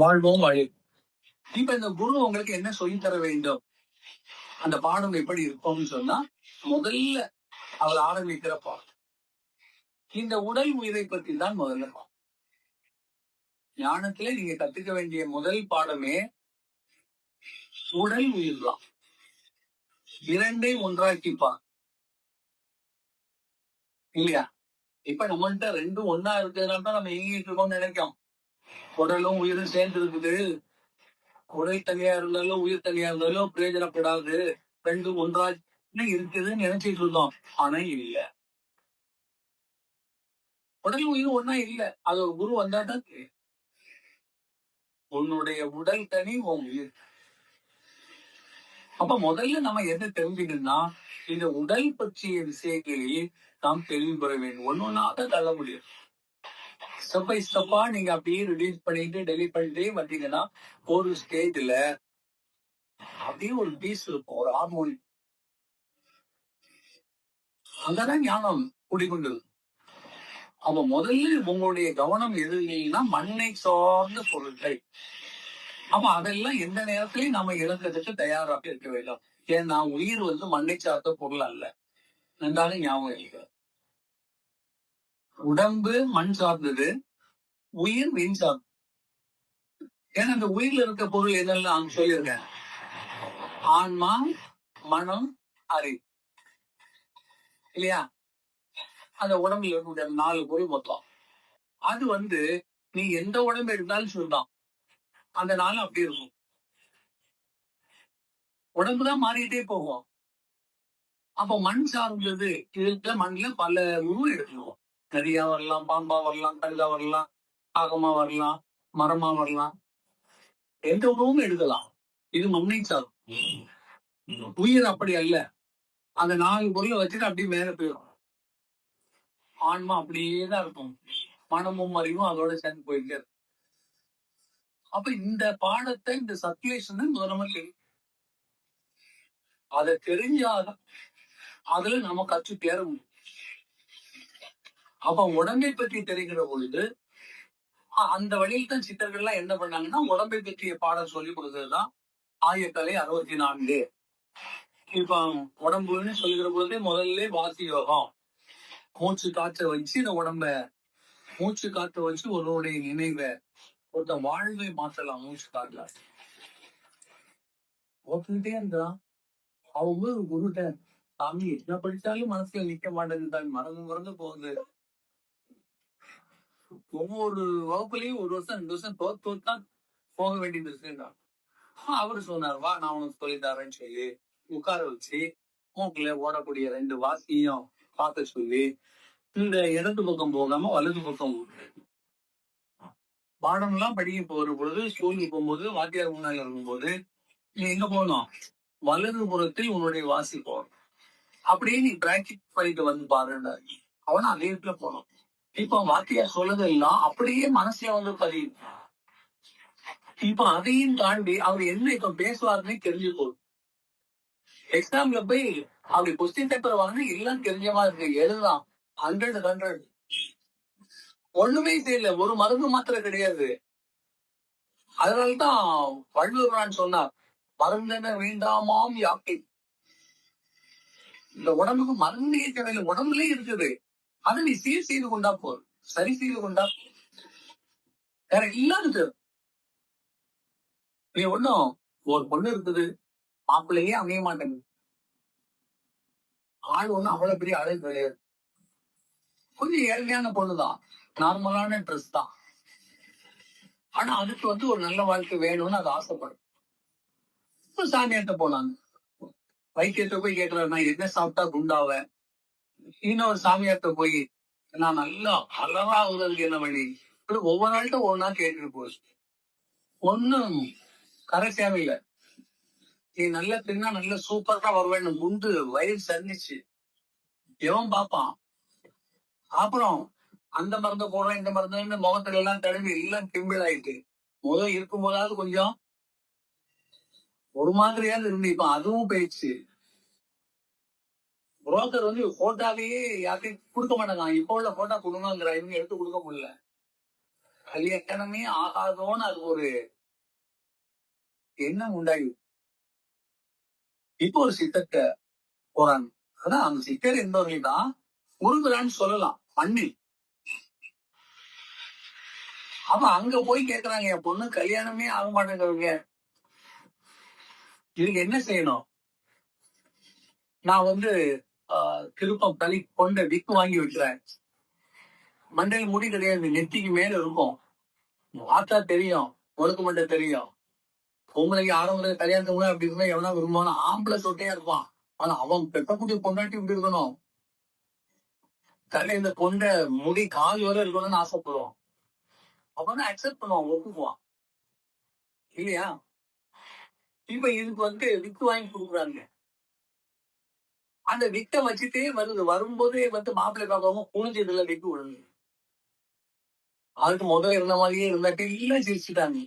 வாழ்வோம் வழி. இப்ப இந்த குரு உங்களுக்கு என்ன சொல்லி தர வேண்டும்? அந்த பாடம் எப்படி இருக்கும்னு சொன்னா முதல்ல அவள் ஆரம்பிக்கிற பாடம் இந்த உடல் உயிரை பத்தி தான் முதல்ல பாடம் ஞானத்துல நீங்க கத்துக்க வேண்டிய முதல் பாடமே உடல் உயிர் தான் இரண்டை ஒன்றாக்கிப்பான் இல்லையா? இப்ப நம்மள்கிட்ட ரெண்டும் ஒன்னா இருக்கிறதுனால தான் நம்ம எங்கிட்டு இருக்கோம்னு நினைக்கிறோம். உடலும் உயிரும் சேர்ந்து இருக்குது உடல் தனியா இருந்தாலும் உயிர் தனியா இருந்தாலும் பிரயோஜனப்படாது. ரெண்டும் ஒன்றா இருக்குதுன்னு நினைச்சிட்டு இருந்தோம். ஆனா இல்ல. உடல் உயிரும் ஒன்னா இல்ல. அது ஒரு குரு வந்தாதான் தெரியும். உன்னுடைய உடல் தனி உன் உயிர். அப்ப முதல்ல நம்ம என்ன தெரிஞ்சுக்கணும்னா இந்த உடல் பற்றிய விஷயங்களில் நாம் தெளிவு பெற வேண்டும். ஒன்னு ஒன்னாக தள்ள முடியும். ஸ்டெப் பை ஸ்டெப்பா நீங்க அப்படியே ரிலீஸ் பண்ணிட்டு டெலிட் பண்ணிட்டே வந்தீங்கன்னா ஒரு ஸ்டேஜ்ல அப்படியே ஒரு பீஸ் இருக்கும் ஒரு ஹார்மோனி அங்கதான் ஞானம் குடிக்கொண்டது அப்ப முதல்ல உங்களுடைய கவனம் எது இல்லைன்னா மண்ணை சார்ந்த பொருட்கள். அப்ப அதெல்லாம் எந்த நேரத்திலையும் நம்ம இழந்ததுக்கு தயாராக இருக்க வேண்டும். ஏன்னா உயிர் வந்து மண்ணை சார்ந்த பொருள் அல்ல. நன்றாக ஞாபகம் இருக்கு உடம்பு மண் சார்ந்தது உயிர் மீன் சார்ந்தது. ஏன்னா அந்த உயிர்ல இருக்க பொருள் என்னெல்லாம் சொல்லியிருக்கேன்? ஆன்மா மனம் அறி இல்லையா? அந்த உடம்புல இருக்கக்கூடிய நாலு பொருள் மொத்தம். அது வந்து நீ எந்த உடம்பு எடுத்தாலும் சொல்லலாம் அந்த நாள் அப்படி இருக்கும். உடம்பு தான் மாறிட்டே போகும். அப்போ மண் சார்ந்தது இதுல மண்ல பல உருவம் எடுத்துருவோம் நரியா வரலாம் பாம்பா வரலாம் கழுதா வரலாம் ஆகமா வரலாம் மரமா வரலாம். எந்த உணவும் எடுக்கலாம். இது மம்மை சாதம் உயிர் அப்படி அல்ல. அந்த நாலு பொருளை வச்சுட்டு அப்படியே மேல போயிடும் ஆன்மா அப்படியே தான் இருக்கும். மனமும் அறிவும் அதோட சேர்ந்து போயிட்டே இருக்கும். அப்ப இந்த பாடத்தை இந்த சர்க்குலேஷன் முதல்ல அதை தெரிஞ்சாதான் அதுல நம்ம கற்று தேர முடியும். அப்ப உடம்பை பற்றி தெரிகிற பொழுது அந்த வழியில் தான் சித்தர்கள்லாம் என்ன பண்ணாங்கன்னா உடம்பை பற்றிய பாடம் சொல்லி கொடுத்ததுதான் ஆயக்கலை அறுபத்தி நான்கு இப்ப உடம்புன்னு சொல்லுகிற பொழுதே முதல்ல வாசி யோகம். மூச்சு காற்றை வச்சு இந்த உடம்ப மூச்சு காற்றை வச்சு ஒருவருடைய நினைவை ஒருத்த வாழ்வை மாற்றலாம் மூச்சு காற்றுல. ஒருத்தே இருந்தான் அவங்க குருட்ட சாமி என்ன படிச்சாலும் மனசுல நிக்க மாட்டேங்குது தான் மறந்து மறந்து போகுது. ஒவ்வொரு வகுப்புலயும் ஒரு வருஷம் ரெண்டு வருஷம் தோத்து தோத்து தான் போக வேண்டியது இருக்குன்னா அவரு சொன்னார் வா நான் உனக்கு சொல்லி தரேன்னு சொல்லி உட்கார வச்சு மூக்குல ஓடக்கூடிய ரெண்டு வாசியும் பார்த்து சொல்லி இந்த இடது பக்கம் போகாம வலது பக்கம் பாடம் எல்லாம் படிக்க போற பொழுது ஸ்கூலுக்கு போகும்போது வாத்தியார் முன்னாடி இருக்கும்போது நீ எங்க போகணும்? வலது புறத்தில் உன்னுடைய வாசி போகணும். அப்படியே நீ பிராக்டிஸ் பண்ணிட்டு வந்து பாருங்க அவனும் அதே இடத்துல போனோம் இப்ப வார்த்தைய சொல்லுதெல்லாம் அப்படியே மனசுல வந்து பதியும் இப்ப அதையும் தாண்டி அவர் என்ன இப்ப பேசுவாருன்னு தெரிஞ்சு எக்ஸாம்ல போய் அப்படி கொஸ்டின் பேப்பர் வாங்க எல்லாம் தெரிஞ்ச மாதிரி இருக்கு. எழுதலாம். ஹண்ட்ரட் ஹண்ட்ரட் ஒண்ணுமே தெரியல. ஒரு மருந்து மாத்திரை கிடையாது. அதனால்தான் வள்ளுவரான் சொன்னார் மருந்தென வேண்டாமாம் யாக்கை. இந்த உடம்புக்கு மருந்தே தேவையில்லை. உடம்புலயே இருக்குது. அதை நீ சீர் செய்து கொண்டா போதும். சரி செய்து கொண்டா வேற இல்லாதது நீ ஒண்ணும் ஒரு பொண்ணு இருக்குது மாப்பிள்ளையே அமைய மாட்டேங்குது. ஆள் ஒண்ணும் அவ்வளவு பெரிய அழகு கிடையாது. கொஞ்சம் ஏழ்மையான பொண்ணுதான். நார்மலான ட்ரெஸ் தான். ஆனா அதுக்கு வந்து ஒரு நல்ல வாழ்க்கை வேணும்னு அது ஆசைப்படும். சாமியாட்ட போனாங்க வைத்தியத்தை போய் கேட்கிறாரு நான் என்ன சாப்பிட்டா குண்டாவேன் இன்னொரு சாமியார்ட்ட போய் நான் நல்லா அழகா ஆகுறதுக்கு என்ன வழி இப்படி ஒவ்வொரு நாள்கிட்ட ஒன்னா கேட்டுட்டு போச்சு ஒண்ணும் கரைக்காம இல்ல நீ நல்ல தின்னா நல்ல சூப்பரா வருவேன் குண்டு வயிறு சரிஞ்சிச்சு. எவன் பாப்பான் அப்புறம் அந்த மருந்து போடுறேன் இந்த மருந்துன்னு முகத்துல எல்லாம் தடவி எல்லாம் கிம்பிள் ஆயிட்டு முதல் இருக்கும் போதாவது கொஞ்சம் ஒரு மாதிரியாவது இருந்து இப்ப அதுவும் போயிடுச்சு. புரோக்கர் வந்து போட்டாலேயே யார்ட்டையும் கொடுக்க மாட்டாங்க. இப்போ உள்ள போட்டா கொடுங்கங்கிற இவங்க எடுத்து கொடுக்க முடியல. கல்யாணமே ஆகாதோன்னு அது ஒரு எண்ணம் உண்டாயி? இப்போ ஒரு சித்தத்தை போறாங்க. அதான் அந்த சித்தர் என்பவர்கள் தான் முருகலான்னு சொல்லலாம். மண்ணில் அப்ப அங்க போய் கேக்குறாங்க என் பொண்ணு கல்யாணமே ஆக மாட்டேங்கிறவங்க இதுக்கு என்ன செய்யணும்? நான் வந்து திருப்பம் தலி கொண்ட விக்கு வாங்கி வைக்கிறேன். மண்டையில் முடி கிடையாது நெத்திக்கு மேல இருக்கும். பார்த்தா தெரியும் ஒழுக்கு மண்டை தெரியும். பொம்பளைக்கு ஆரம்பத்துல கல்யாணத்துக்கு முன்னாடி அப்படி இருந்தா எவனா விரும்புவானா ஆம்பளை சொட்டையா இருப்பான். ஆனா அவன் பெட்டக்கூடிய பொண்டாட்டி இப்படி இருக்கணும். தலை இந்த கொண்ட முடி கால் வரை இருக்கணும்னு ஆசைப்படுவான். அவன் அக்செப்ட் பண்ணுவான் ஒப்புக்குவான். இல்லையா? இப்ப இதுக்கு வந்து விக்கு வாங்கி கொடுக்குறாங்க அந்த வித்தை வச்சுட்டே வருது. வரும்போதே வந்து மாப்பிள்ளை பார்க்காம குனிஞ்சதுல வித்து விழுது அதுக்கு முதல்ல இருந்த மாதிரியே இருந்தாட்டி இல்ல சிரிச்சுட்டாங்க.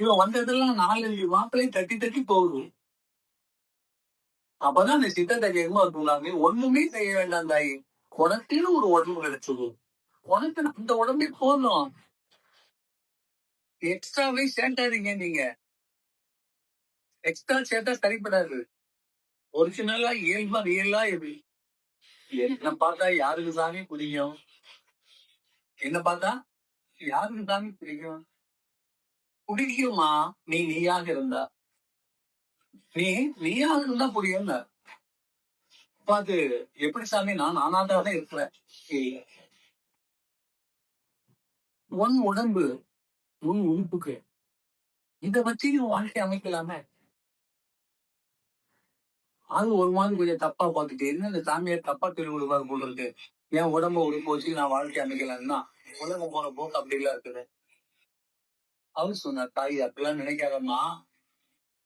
இவன் வந்ததெல்லாம் நாலஞ்சு மாப்பிள்ளையும் தட்டி தட்டி போகுது. அப்பதான் அந்த சித்தத்தை கேட்கும்போது சொன்னாங்க ஒண்ணுமே செய்ய வேண்டாம் தாய். உனக்குன்னு ஒரு உடம்பு கிடைச்சது. உனக்கு அந்த உடம்பே போதும். எக்ஸ்ட்ராவே சேர்த்தாதீங்க நீங்க. எக்ஸ்ட்ரா சேர்த்தா சரிப்படாது. ஒரிஜினலா இயல்பா ரியலா எப்படி? என்ன பார்த்தா யாருக்கு சாமி பிடிக்கும்? என்ன பார்த்தா யாருக்கு சாமி பிடிக்கும்? பிடிக்குமா? நீ நீயாக இருந்தா. நீ நீயாக இருந்தா புரியும் அது எப்படி சாமி? நான் நானாதான் தான் இருக்கிறேன். உன் உடம்பு உன் உறுப்புக்கு இத வச்சு வாழ்க்கை அமைக்கலாமே. அது ஒரு மாதிரி கொஞ்சம் தப்பா பார்த்துட்டு என்ன இந்த சாமியார் தப்பா தெரிவு கொடுப்பாரு போல இருக்கு? என் உடம்ப உடம்பு வச்சு நான் வாழ்க்கை அமைக்கலாம்னா உலகம் போற போக்கு அப்படி எல்லாம் இருக்குது. அவர் சொன்னார் தாய் அப்படிலாம் நினைக்காதம்மா.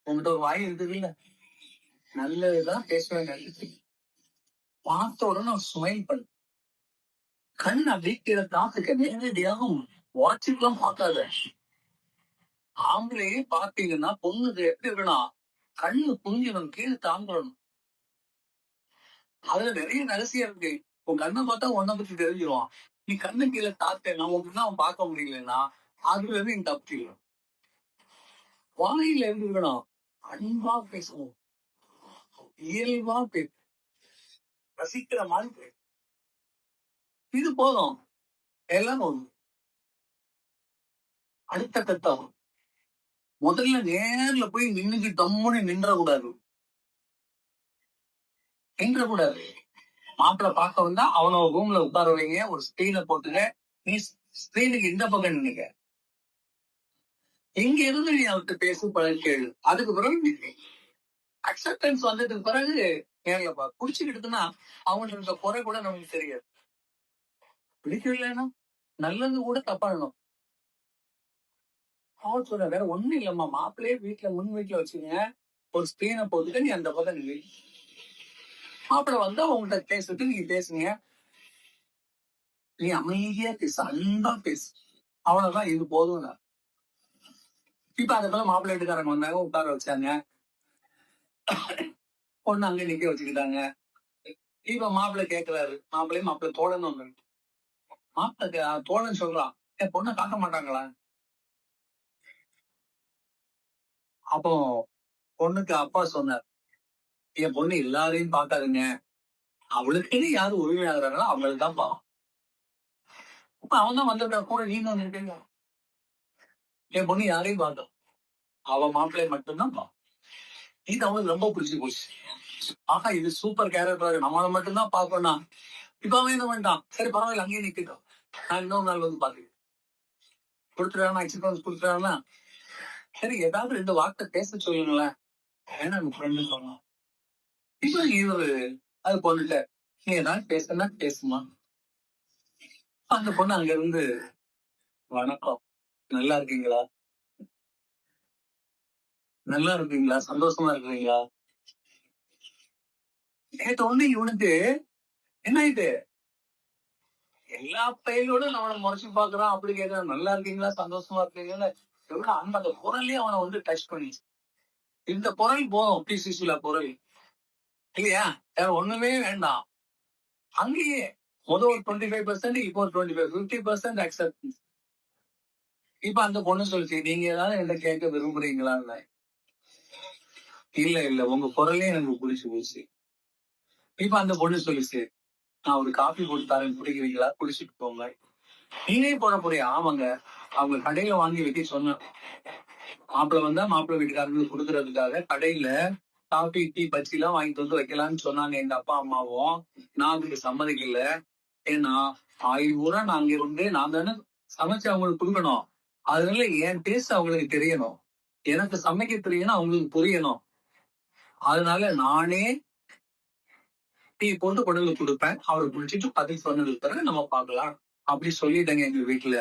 உங்ககிட்ட ஒரு வாய் இருக்குது இல்ல நல்லதுதான் பேசுவேன் பார்த்த உடனே ஸ்மைல் பண்ணு. கண் அப்படியே கீழே காத்துக்க நேரடியாக வாட்சிக்கலாம் பார்க்காத. ஆம்பளையே பார்த்தீங்கன்னா பொண்ணுக்கு எப்படி இருக்கணும் கண்ணு புரிஞ்சவன் கீழே தாங்கணும். அதுல நிறைய ரகசியம் இருக்கு. உன் கண்ணை பார்த்தா உன்னை பத்தி தெரிஞ்சிருவான் நீ கண்ணு கீழே தாத்தேன் உனக்கு அவன் பார்க்க முடியலன்னா அதுல இருந்து நீ தப்பிச்சிடலாம் வாயில இருந்து இருக்கணும் அன்பா பேசுவோம். இயல்பா பேச ரசிக்கிற மாதிரி இது போதும். எல்லாம் ஒண்ணு. அடுத்த கட்டம். முதல்ல நேர்ல போய் நின்னுக்கு தம்முன்னு நின்ற கூடாது நின்ற கூடாது மாப்பிள்ள பார்க்க வந்தா அவன ரூம்ல உட்கார வைங்க ஒரு ஸ்கிரீனை போட்டுக்க நீ ஸ்கிரீனுக்கு இந்த பக்கம் நின்னுங்க இங்க இருந்து நீ அவர்கிட்ட பேசும் பழகி கேளு. அதுக்கு பிறகு அக்செப்டன்ஸ் வந்ததுக்கு பிறகு நேர்ல பா. குடிச்சுக்கிட்டுன்னா அவங்களுக்கு குறை கூட நமக்கு தெரியாது. பிடிக்கலன்னா நல்லது கூட தப்பாடணும் அவன் சொல்ற வேற ஒண்ணும் இல்லம்மா. மாப்பிள்ளையே வீட்டுல முன் வீட்டுல வச்சுங்க. ஒரு ஸ்கிரீனை போட்டுட்டு நீ அந்த பக்கம் நீ மாப்பிள்ள வந்து அவங்கள்ட்ட பேசிட்டு நீங்க பேசுங்க. நீ அமைதியா பேசு அன்பா பேசு. அவ்வளவுதான் இது போதும் இப்ப அந்த போல மாப்பிள்ளை வீட்டுக்காரங்க வந்தாங்க உட்கார வச்சாங்க. பொண்ணு அங்க நிக்க வச்சுக்கிட்டாங்க. இப்ப மாப்பிள்ளை கேட்கிறாரு மாப்பிள்ளையும் மாப்பிள்ளை தோழன் ஒண்ணு மாப்பிள்ளை தோழன் சொல்றான் என் பொண்ணை காட்ட மாட்டாங்களா? அப்போ பொண்ணுக்கு அப்பா சொன்னார் என் பொண்ணு எல்லாரையும் பார்க்காதுங்க. அவளுக்குன்னு யாரு உரிமையாகிறாங்களோ அவங்களுக்கு தான் பாவம். இப்ப அவன் தான் வந்துட்டா கூட நீங்க வந்து இருக்கீங்க என் பொண்ணு யாரையும் பார்த்தோம் அவ மாப்பிள்ளை மட்டும்தான் பாவம். இது அவனுக்கு ரொம்ப பிடிச்சி போச்சு. ஆஹா இது சூப்பர் கேரக்டர் நம்மளை மட்டும்தான் பார்க்கணும் இப்ப அவன் என்ன பண்ணிட்டான்? சரி பரவாயில்ல அங்கேயே நிக்கட்டும். நான் இன்னொரு நாள் வந்து பாத்து கொடுத்துட்டானா எக்ஸ்பீரியன்ஸ் கொடுத்துட்டானா? சரி ஏதாவது ரெண்டு வார்த்தை பேச சொல்லுங்களேன். ஏன்னா என் ஃப்ரெண்டு சொன்னான் இப்ப இவரு அது பொண்ணுட்ட நீ ஏதாவது பேசுனா பேசுமா? அந்த பொண்ணு அங்க இருந்து வணக்கம். நல்லா இருக்கீங்களா? நல்லா இருக்கீங்களா? சந்தோஷமா இருக்கீங்களா கேட்ட உடனே இவனுக்கு என்ன இது? எல்லா பையனோடும் நம்மளை முறைச்சு பாக்குறான் அப்படி கேட்கறான் நல்லா இருக்கீங்களா? சந்தோஷமா இருக்கீங்களா எவ்வளவு அன்பு அந்த குரலே அவனை வந்து டச் பண்ணிச்சு இந்த குரல் போதும் பி சிசுல குரல். இல்லையா? வேற ஒண்ணுமே வேண்டாம். அங்கேயே முதல் ஒரு டுவெண்ட்டி ஃபைவ் பர்சன்ட் இப்போ ஒரு twenty five fifty percent acceptance இப்ப அந்த பொண்ணு சொல்லுச்சு நீங்க ஏதாவது என்ன கேட்க விரும்புறீங்களா? இல்ல. இல்ல உங்க குரலே எனக்கு பிடிச்சு போச்சு. இப்ப அந்த பொண்ணு சொல்லுச்சு நான் ஒரு காபி கொடுத்தாரு குடிக்கிறீங்களா? குடிச்சிட்டு போங்க. நீங்களே போட போறியா ஆமாங்க. அவங்க கடையில வாங்கி வைக்க சொன்னேன். மாப்பிள்ள வந்தா மாப்பிள்ளை வீட்டுக்காரங்களுக்கு கொடுக்கறதுக்காக கடையில காஃபி டீ பச்சி எல்லாம் வாங்கிட்டு வந்து வைக்கலாம்னு சொன்னாங்க எங்க அப்பா அம்மாவும். நான் அதுக்கு சம்மதிக்கல. ஏன்னா ஆயுள் பூரா நான் அங்க இருந்து நான் தானே சமைச்சு அவங்களுக்கு கொடுக்கணும். அதனால என் டேஸ்ட் அவங்களுக்கு தெரியணும். எனக்கு சமைக்க தெரியணும் அவங்களுக்கு புரியணும். அதனால நானே டீ போட்டு கொண்டு கொடுப்பேன். அவருக்கு குடிச்சிட்டு பதில் சொன்னதுக்கு பிறகு நம்ம பார்க்கலாம். அப்படி சொல்லிட்டாங்க எங்க வீட்டுல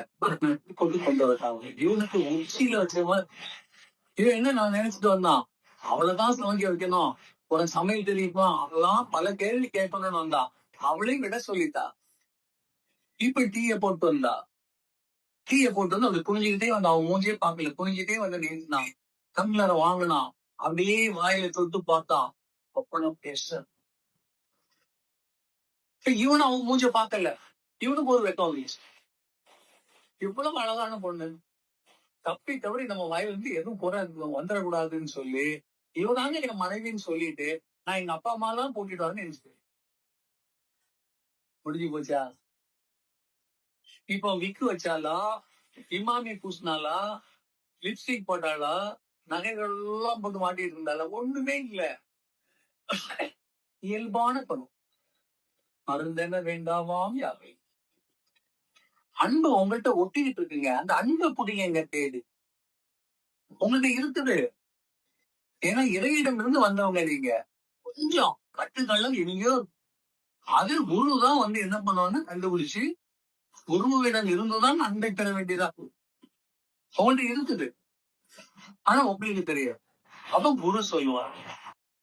கொண்டு கொண்டு வந்தாங்க இவனுக்கு உச்சியில வச்சவன் இவன் என்ன நான் நினைச்சிட்டு வந்தான்? அவளைதான் சமைக்க வைக்கணும். ஒரு சமையல் தெரியுமா? அவெல்லாம் பல கேள்வி கேட்கணும்னு வந்தா. அவளையும் விட சொல்லிட்டா. இப்ப டீய போட்டு வந்தா. டீய போட்டு வந்து அவளுக்கு குனிஞ்சுக்கிட்டே வந்து. அவன் மூஞ்சியே பாக்கல குனிஞ்சிட்டே வந்து நின்றுனான் டம்ளரை வாங்கினான். அப்படியே வாயில தொட்டு பார்த்தான். அப்பனும் பேச. இவன் அவன் மூஞ்ச பாக்கல இவனுக்கு ஒரு வெக்கம் இவ்வளவு அழகான பொண்ணு. தப்பி தவறி நம்ம வாயிலிருந்து எதுவும் குறை வந்துடக்கூடாதுன்னு சொல்லி இவதாங்க என் மனைவின்னு சொல்லிட்டு நான் எங்க அப்பா அம்மா எல்லாம் கூட்டிட்டு வரேன்னு நினைச்சேன் முடிஞ்சு போச்சா? இப்போ விக்கு வச்சாலா? இமாமி பூசினாலா? லிப்ஸ்டிக் போட்டாளா நகைகள் எல்லாம் போட்டு மாட்டிட்டு இருந்தாளா ஒண்ணுமே இல்ல. இயல்பான பருவம் மருந்தென வேண்டாமாம் யாவை? அன்பு உங்கள்கிட்ட ஒட்டிக்கிட்டு இருக்குங்க. அந்த அன்பை புடிங்க தேடு உங்கள்ட்ட இருக்குது. ஏன்னா இறையிடம் இருந்து வந்தவங்க நீங்க. கொஞ்சம் கட்டுக்கள்லாம் எங்கேயோ அது குருதான் வந்து என்ன பண்ணுவாங்க கண்டுபிடிச்சு குருவிடம் இருந்துதான் அன்பை பெற வேண்டியதா அவங்கள்ட்ட இருக்குது. ஆனா உங்களுக்கு தெரியாது. அப்ப குரு சொல்லுவாங்க